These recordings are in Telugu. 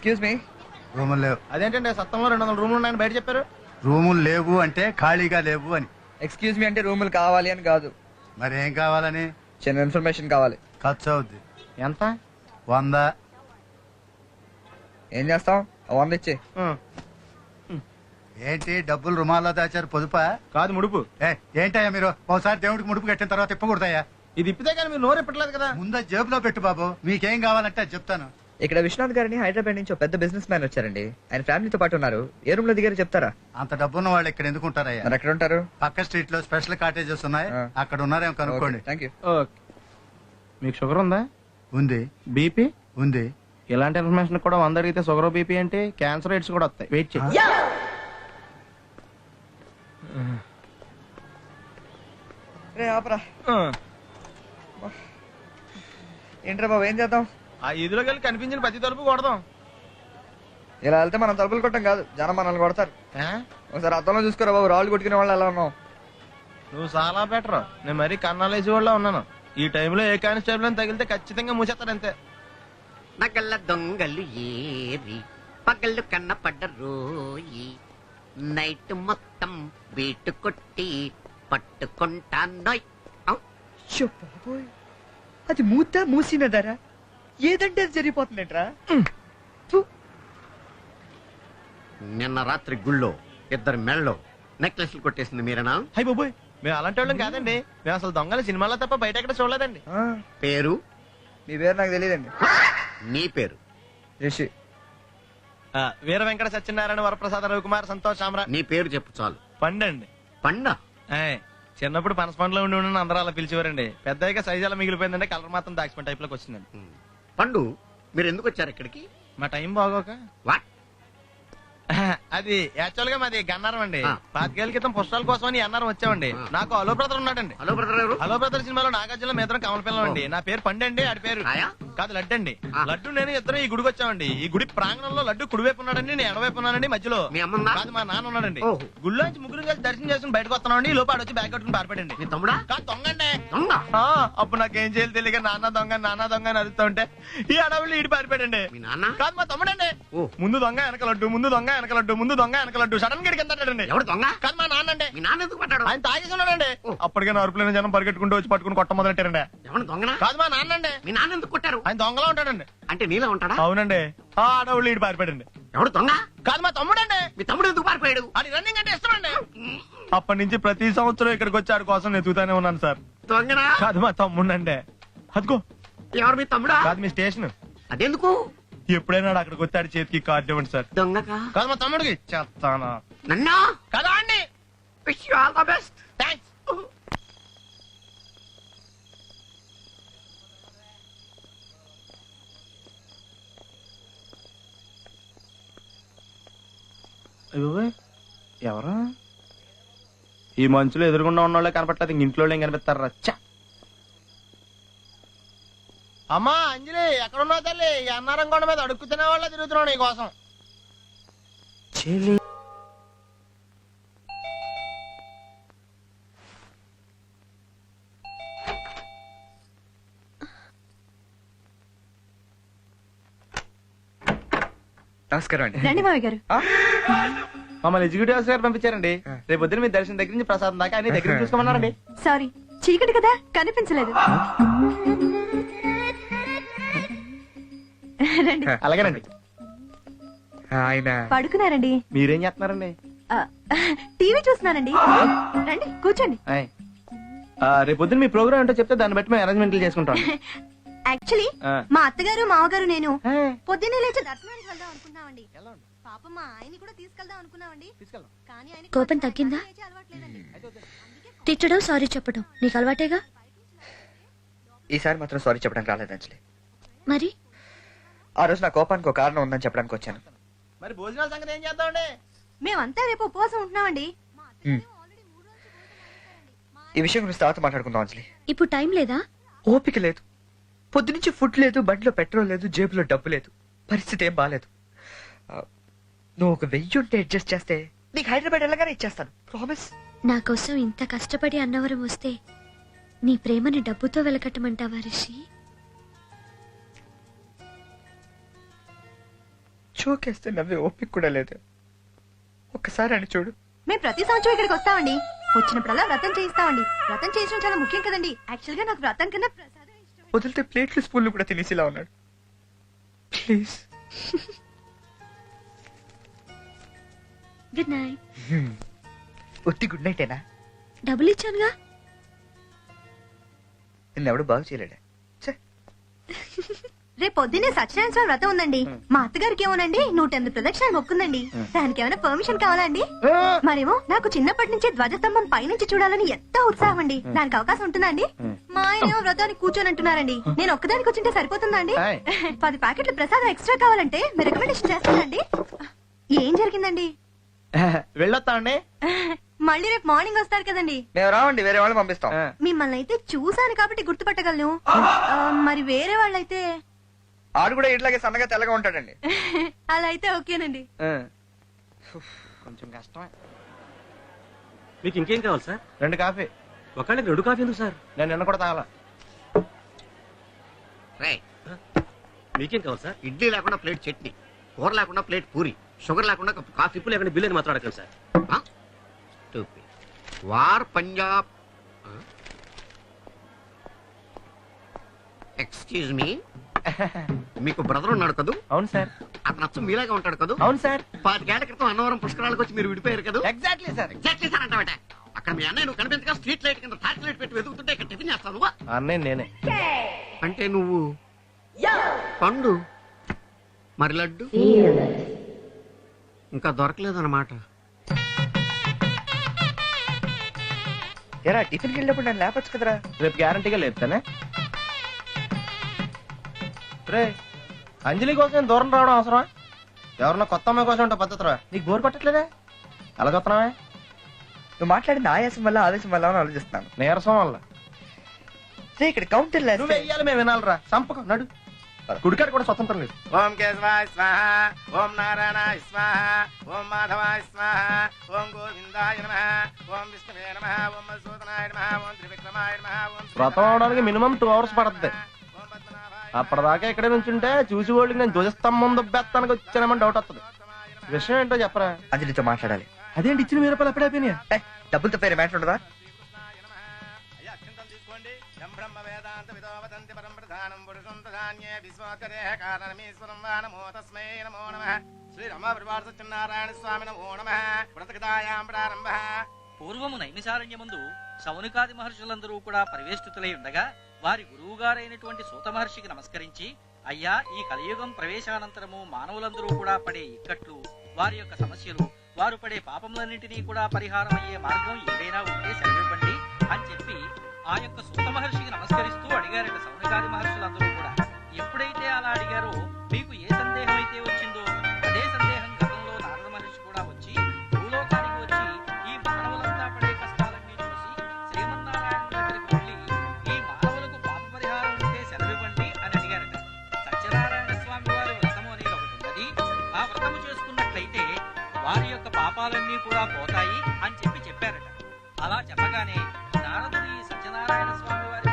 ఎక్స్క్యూజ్ మీ రూములు లేవు. అదేంటండి సత్తంలో రెండు వందల రూములు ఉన్నాయని బయట చెప్పారు? రూములు లేవు అంటే ఖాళీగా లేవు అని. ఎక్స్క్యూజ్ మీ అంటే రూములు కావాలి అని కాదు. మరి ఏం కావాలని? చిన్న ఇన్ఫర్మేషన్ కావాలి. ఖర్చు అవుద్ది. ఎంత? వంద. ఏం చేస్తాం వంద ఇచ్చి. ఏంటి డబ్బులు రుమాల్లో దాచారు పొదుపా? కాదు ముడుపు. ఏ ఏంటయ్యా మీరు? ఒకసారి దేవుడికి ముడుపు కట్టిన తర్వాత ఇప్పకూడదయ్యా ఇది ఇప్పితే కానీ మీరు నోరు ఇప్పట్లేదు కదా. ముందు జేబులో పెట్టు బాబు. మీకేం కావాలంటే చెప్తాను. ఇక్కడ విశ్వనాథ్ గారిని హైదరాబాద్ నుంచి పెద్ద బిజినెస్ మ్యాన్ వచ్చారండి. ఆయన ఫ్యామిలీతో పాటు ఉన్నారు. ఏ రూమ్లో దిగారు చెప్తారా? అంత డబ్బున్న వాళ్ళు ఇక్కడ ఎందుకు ఉంటారయ్యా? మరి ఎక్కడ ఉంటారు? పక్క స్ట్రీట్లో స్పెషల్ కాటేజెస్ ఉన్నాయి. ఆ. అక్కడ ఉన్నారేమో కనుక్కోండి. Thank you okay. మీకు షుగర్ ఉందా? ఉంది. బీపీ? ఉంది. ఇలాంటి ఇన్ఫర్మేషన్ కూడా వంద అడిగితే షుగర్ బీపీ అంటే క్యాన్సర్ రేట్స్ కూడా వస్తాయి. వెయిట్ చేయి. రే ఆపరా. ఏంట్రా బాబు ఏం చేద్దాం? ఆ ఇదిలోకి వెళ్ళి కనిపించిన ప్రతి తలుపు కొడదాం. ఇలా వెళ్తే మనం తలుపులు కొట్టం కాదు జనం మనల్ని కొడతారు. ఆ? ఒకసారి అర్థంలో చూసుకోరా బాబు రాళ్ళు కొట్టుకునే వాళ్ళు ఎలా ఉన్నాం నువ్వు చాలా బెటర్ నేను మరీ కన్నాలేసి వాళ్ళ ఉన్నాను. ఈ టైంలో ఏ కానిస్టేబుల్ అని తగిలితే ఖచ్చితంగా మూసేస్తాడు అంతే. నగల దొంగలు ఏరి పగళ్ళు కన్నపడ్డ రోయి. నైట్ మొత్తం బీటు కొట్టి పట్టుకుంటాన్నోయ్. షో బాబోయ్. అది మూత మూసిన ధర ఏదంటే అది జరిగిపోతుందేంట్రా? నిన్న రాత్రి గుళ్ళో ఇద్దరు మెళ్ళో నెక్లెస్లు కొట్టేసింది మీరేనా? హై బాబోయ్ మేము అలాంటి వాళ్ళం కాదండి. మేము అసలు దొంగలు సినిమాలో తప్ప బయట ఎక్కడ చూడలేదండి. ఆ, పేరు? మీ పేరు నాకు తెలియదండి. నీ పేరు? రిషి. ఆ, వీర వెంకట సత్యనారాయణ వరప్రసాద రవికుమార్ సంతోష్ సామ్రా నీ పేరు చెప్పు చాలు. పండండి. పండ? చిన్నప్పుడు పనస పండులో ఉండి ఉండి అందరూ అలా పిలిచేవారండి. పెద్దగా సైజ్ అలా మిగిలిపోయిందంటే కలర్ మాత్రం దాచిపోయిన టైప్లోకి వచ్చిందండి. పండు మీరు ఎందుకు వచ్చారు ఇక్కడికి? మా టైం బాగోక. వాట్? అది యాక్చువల్గా మాది గన్నారం అండి. ఆ. పాతికేళ్ళ క్రితం పుస్తకాల కోసం అని అన్నారం వచ్చామండి. ఆ. నాకు అలో బ్రదర్ ఉన్నాడండి. హలో బ్రదర్ ఎవరు? హలో బ్రదర్ సినిమాలో నాగార్జున మీద కమల పిల్లం అండి. నా పేరు పండండి ఆడి పేరు? కాదు లడ్డు అండి. ఆ. లడ్డు నేను ఇద్దరు ఈ గుడికి వచ్చామండి. ఈ గుడి ప్రాంగణంలో లడ్డు కుడివైపు ఉన్నాడండి నేను ఎడవైపు ఉన్నానండి మధ్యలో. మీ కాదు మా నాన్న ఉన్నాడండి. ఓహో. గుళ్ళో నుంచి ముగ్గురు కలిసి దర్శనం చేసుకుని బయటకు వస్తున్నామండి. ఈ లోపు ఆడు వచ్చి బ్యాగ్ కట్టుకుని పారిపోయండి మీ తమ్ముడా? కాదు దొంగండి దొంగ? ఆ, అప్పుడు నాకేం చేయాలి తెలియక నాన్న దొంగ నాన్న దొంగ అని అరుస్తూ ఉంటే ఈ అడవులు ఈడి పారిపోయాడండి. మీ నాన్న? కాదు మా తమ్ముడండి. ఓ. ముందు దొంగ వెనక లడ్డు ముందు దొంగ వెనక లడ్డు ముందు దొంగ వెనక లడ్డు. సడన్గా కిందండి ఎవరు దొంగ? కాదు మా నాన్న అండి మీ నాన్న ఎందుకు పడ్డాడు? ఆయన తాగేసి ఉన్నాడండి ఓ. అప్పటికే నా అరుపులైన జనం పరిగెట్టుకుంటూ వచ్చి పట్టుకుని కొట్ట మొదలెట్టారండి. ఎవరు దొంగనా? కాదు మా నాన్న అండి మీ నాన్న ఎందుకు కొట్టారు? ఆయన దొంగలా ఉంటాడండి. అంటే నీలా ఉంటాడా? అవునండి. ఆ అడవులు ఈడు పారిపోయాడండి. ఎవడు దొంగ? కాదు మా తమ్ముడండి. మీ తమ్ముడు ఎందుకు పారిపోయాడు? అది రన్నింగ్ అంటే ఇష్టం అండి అప్పటి నుంచి ప్రతి సంవత్సరం ఇక్కడికి వచ్చి ఆడి కోసం ఎదుగుతానే ఉన్నాను సార్. దొంగనా? కాదు మా తమ్ముడండి. అదిగో. ఎవరు మీ తమ్ముడా? కాదు మీ స్టేషన్. అదెందుకు? ఎప్పుడైనా అక్కడికి వచ్చి ఆడి చేతికి కార్డు ఇవ్వండి సార్. దొంగకా? కాదు మా తమ్ముడికి చెప్తానా నన్నా? కదా అండి? Wish you all the best thanks ఎవరు? ఈ మంచులో ఎదురుగుండా ఉన్న వాళ్ళే కనపట్లేదు ఇంక ఇంట్లో ఏం కనిపిస్తారు? రచ్చ అమ్మా అంజలి ఎక్కడున్నావు తల్లి? ఈ అన్నారం కొండ మీద అడుక్కుతున్న వాళ్ళ తిరుగుతున్నావు నీ కోసం. నమస్కారం అండి. రండి మావి గారు. మమ్మల్ని ఎగ్జిక్యూటివ్ ఆఫీసర్ గారు పంపించారండి. రేపు పొద్దున మీ దర్శనం దగ్గర నుంచి ప్రసాదం దాకా అన్ని దగ్గర నుంచి చూసుకోమన్నారండి. సారీ చీకటి కదా కనిపించలేదు. రండి అలాగేనండి. ఆయన పడుకున్నారండి. మీరేం చేస్తున్నారండి? ఆ, టీవీ చూస్తున్నానండి. రండి కూర్చోండి. ఆయ్. ఆ, రేపు పొద్దున మీ ప్రోగ్రామ్ ఏంటో చెప్తే దాన్ని బట్టి మేము అరేంజ్మెంట్లు చేసుకుంటాం. యాక్చువల్లీ ఆ. మా అత్తగారు మామగారు నేను ఏ, పొద్దున్నే లేచి దర్శనానికి వెళ్దాం అనుకున్నామండి? పాప మా ఆయన్ని కూడా తీసుకెళ్దాం అనుకున్నామండి. తీసుకెళ్దాం. కానీ ఆయన కోపం తగ్గిందా? అలవాట్లేదండి. తిట్టడం సారీ చెప్పడం నీకు అలవాటేగా? ఈసారి మాత్రం సారీ చెప్పడానికి రాలేదు అంజలి మరి? ఆ రోజు నా కోపానికి ఒక కారణం ఉందని చెప్పడానికి వచ్చాను. మరి భోజనాల సంగతి ఏం చేద్దామండి? మేమంతా రేపు ఉపవాసం ఉంటున్నామండి. ఈ విషయం గురించి తర్వాత మాట్లాడుకుందాం అంజలి. ఇప్పుడు టైం లేదా? ఓపిక లేదు. పొద్దునుంచి ఫుడ్ లేదు బండిలో పెట్రోల్ లేదు జేబులో డబ్బు లేదు. పరిస్థితి ఏం బాగాలేదు నువ్వు ఒక వెయ్యి ఉంటే అడ్జస్ట్ చేస్తే నీకు హైదరాబాద్ వెళ్ళగానే ఇచ్చేస్తాను. ప్రామిస్ నా కోసం ఇంత కష్టపడి అన్నవరం వస్తే నీ ప్రేమని డబ్బుతో వెలకట్టమంటావా రిషి? చోకేస్తే నవ్వే ఓపిక కూడా లేదు. ఒక్కసారి అని చూడు. మేము ప్రతి సంవత్సరం ఇక్కడికి వస్తామండి. వచ్చినప్పుడల్లా వ్రతం చేయిస్తామండి. వ్రతం చేయించడం చాలా ముఖ్యం కదండి. యాక్చువల్గా నాకు వ్రతం కన్నా ప్రసాదం ఇష్టం. వదిలితే ప్లేట్లు స్పూన్లు కూడా తినేసిలా ఉన్నాడు. ప్లీజ్. గుడ్ నైట్ ఒత్తి గుడ్ నైటేనా డబ్బులు ఇచ్చానుగా? నిన్నెవడు బాగు చేయలేడా. ఛే, రేపు పొద్దున్నే సత్యనారాయణ స్వామి వ్రతం ఉందండి. మా అత్తగారికి ఏమోనండి నూట ఎనిమిది ప్రదక్షిణాలు మొక్కుందండి. దానికి ఏమైనా పర్మిషన్ కావాలా అండి? మరేమో నాకు చిన్నప్పటి నుంచి ధ్వజస్తంభం పైనుంచి చూడాలని ఎంతో ఉత్సాహం అండి. దానికి అవకాశం ఉంటుందా అండి? మా ఆయన ఏమో వ్రతానికి కూర్చొని అంటున్నారండి. నేను ఒక్కదానికి వచ్చింటే సరిపోతుందా అండి. పది ప్యాకెట్ల ప్రసాదం ఎక్స్ట్రా కావాలంటే మీరు రికమెండేషన్ చేస్తానండి ఏం జరిగిందండి? వెళ్ళొస్తా అండి. మళ్ళీ రేపు మార్నింగ్ వస్తారు కదండి. మేము రావండి వేరే వాళ్ళని పంపిస్తాం. మిమ్మల్ని అయితే చూసాను కాబట్టి గుర్తుపట్టగలను. మరి వేరే వాళ్ళైతే ఆడు కూడా ఇట్లాగే సన్నగా తెల్లగా ఉంటాడండి. అలా అయితే ఓకేనండి. కొంచెం కష్టమే. మీకు ఇంకేం కావాలి సార్? రెండు కాఫీ. ఒకళ్ళకి రెండు కాఫీ ఎందుకు సార్? నేను నిన్న కూడా తాగల. రే మీకేం కావాలి సార్? ఇడ్లీ లేకుండా ప్లేట్ చట్నీ కూర లేకుండా ప్లేట్ పూరి షుగర్ లేకుండా కప్పు కాఫీ ఇప్పుడు లేకుండా బిల్లు అని మాత్రం అడగండి సార్ టూపీ వార్ పంజాబ్. ఎక్స్క్యూజ్ మీ మీకు బ్రదర్ ఉన్నాడు కదూ? అవును సార్. అతను అచ్చం మీలాగా ఉంటాడు కదూ? అవును సార్. పాతికేళ్ళ క్రితం అన్నవరం పుష్కరాలకు వచ్చి మీరు విడిపోయారు కదా? ఎగ్జాక్ట్లీ సార్ ఎగ్జాక్ట్లీ సార్ అంటావట. అక్కడ మీ అన్నయ్య నువ్వు కనిపించగా స్ట్రీట్ లైట్ కింద టార్చ్ లైట్ పెట్టి వెతుకుతుంటే ఇక్కడ టిఫిన్ చేస్తావు నువ్వా? అన్నయ్య నేనే. అంటే నువ్వు పండు మరి లడ్డు? ఇంకా దొరకలేదన్నమాట. ఎరా టిఫిన్కి వెళ్ళినప్పుడు నన్ను లేపచ్చు కదరా? రేపు గ్యారంటీగా లేపుతానే? రే అంజలి కోసం నేను దూరం రావడం అవసరమా? ఎవరన్నా కొత్త అమ్మాయి కోసం ఉంటా పద్ధతిరా నీకు బోర్ కొట్టట్లేదే? ఎలా చూస్తున్నావే నువ్వు మాట్లాడిన ఆయాసం వల్ల ఆవేశం వల్ల అని ఆలోచిస్తున్నాను. నీరసం వల్ల. ఇక్కడ కౌంటర్ నువ్వు వెయ్యాలి మేము వినాలిరా. సంపకం నడు. కుడికాడు కూడా స్వతంత్రం లేదు. ఓం కేశవాయ స్వాహ ఓం నారాయణాయ స్వాహ ఓం మాధవాయ స్వాహ ఓం గోవిందాయ నమ ఓం విష్ణువే నమ ఓం మధుసూదనాయ నమ ఓం త్రివిక్రమాయ నమ ఓం వ్రతం అవడానికి మినిమం టూ అవర్స్ పడుతుంది అప్పటిదాకా ఇక్కడే నుంచుంటే చూసి వాళ్ళకి నేను ధ్వజస్తంభం దుబ్బెత్తానికి వచ్చానమని డౌట్ వస్తుంది. విషయం ఏంటో చెప్పరా? అంజలితో మాట్లాడాలి. అదేంటి ఇచ్చిన మీరు రూపాయలు ఎప్పుడైపోయినాయా ఏ, డబ్బులతో పేరు మ్యాటర్ ఉండదా? శ్రీరమణ స్వామి నమో నమ. వ్రతకథాయాం ప్రారంభ. పూర్వము నైమిసారణ్యమందు శౌనకాది మహర్షులందరూ కూడా పరివేష్టితులై ఉండగా వారి గురువుగారైనటువంటి సూత మహర్షికి నమస్కరించి అయ్యా ఈ కలియుగం ప్రవేశానంతరము మానవులందరూ కూడా పడే ఇక్కట్లు వారి యొక్క సమస్యలు వారు పడే పాపములన్నింటినీ కూడా పరిహారం అయ్యే మార్గం ఏదైనా ఉంటే సెలవివ్వండి అని చెప్పి ఆ యొక్క సూత మహర్షికి నమస్కరిస్తూ అడిగారట శౌనకాది మహర్షులందరూ కూడా. వారి యొక్క పాపాలన్నీ కూడా పోతాయి అని చెప్పి చెప్పారట. అలా చెప్పగానే నారదుడు ఈ సత్యనారాయణ స్వామి వారి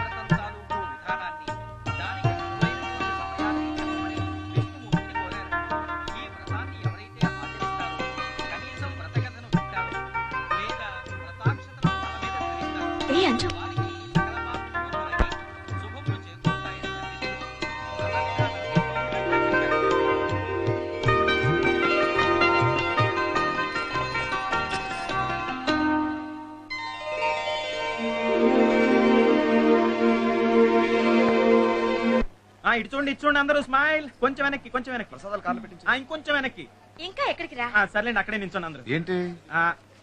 చూడండి చూడండి అందరూ స్మైల్ కొంచెం వెనక్కి కొంచెం వెనక్కి. ప్రసాదాలు కాళ్ళు పెట్టించు. ఇంకొంచెం వెనక్కి. ఇంకా ఎక్కడికి రా? ఆ, సర్లేండి అక్కడే నించోండి అందరూ. ఏంటి? ఆ,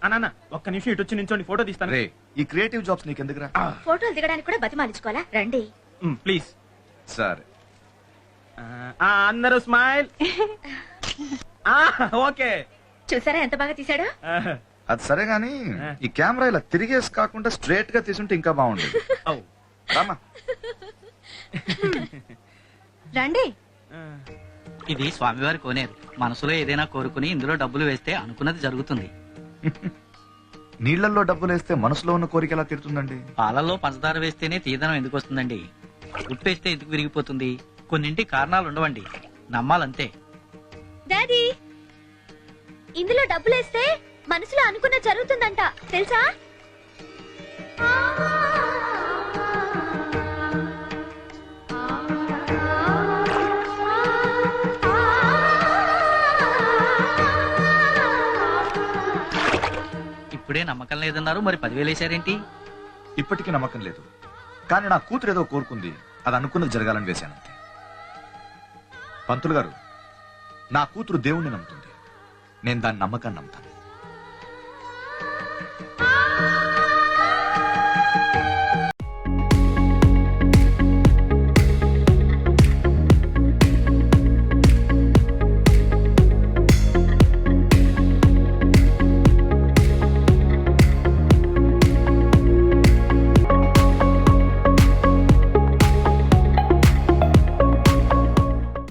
అన్న ఒక్క నిమిషం ఇటు వచ్చి నించోండి ఫోటో తీస్తాను. రే ఈ క్రియేటివ్ జాబ్స్ నీకెందుకురా? ఫోటోలు దిగడానికి కూడా బతిమాలించుకోవాలా? రండి. ప్లీజ్ సరే. అందరూ స్మైల్ ఆ, ఓకే. చూసారా ఎంత బాగా తీసాడో అది సరే గాని ఈ కెమెరా ఇలా తిరిగేసి కాకుండా స్ట్రేట్గా తీసుంటే ఇంకా బాగుండేది. రామా. రండి. ఇది స్వామివారి కోనేరు. మనసులో ఏదైనా కోరుకుని ఇందులో డబ్బులు వేస్తే అనుకున్నది జరుగుతుంది. నీళ్ళలో డబ్బులు వేస్తే మనసులో ఉన్న కోరిక ఎలా తీరుతుందండి? పాలల్లో పంచదార వేస్తేనే తీదనం ఎందుకు వస్తుందండి? ఉప్పేస్తే ఎందుకు విరిగిపోతుంది? కొన్నింటి కారణాలు ఉండవండి. నమ్మాలంతే. డాడీ ఇందులో డబ్బులు వేస్తే మనసులో అనుకున్న జరుగుతుందంట. తెలుసా? ఇప్పుడే నమ్మకం లేదన్నారు. మరి పదివేలు వేశారేంటి? ఇప్పటికీ నమ్మకం లేదు. కానీ నా కూతురు ఏదో కోరుకుంది. అది అనుకున్నది జరగాలని వేశానంతే పంతులు గారు నా కూతురు దేవుణ్ణి నమ్ముతుంది. నేను దాని నమ్మకాన్ని నమ్ముతాను.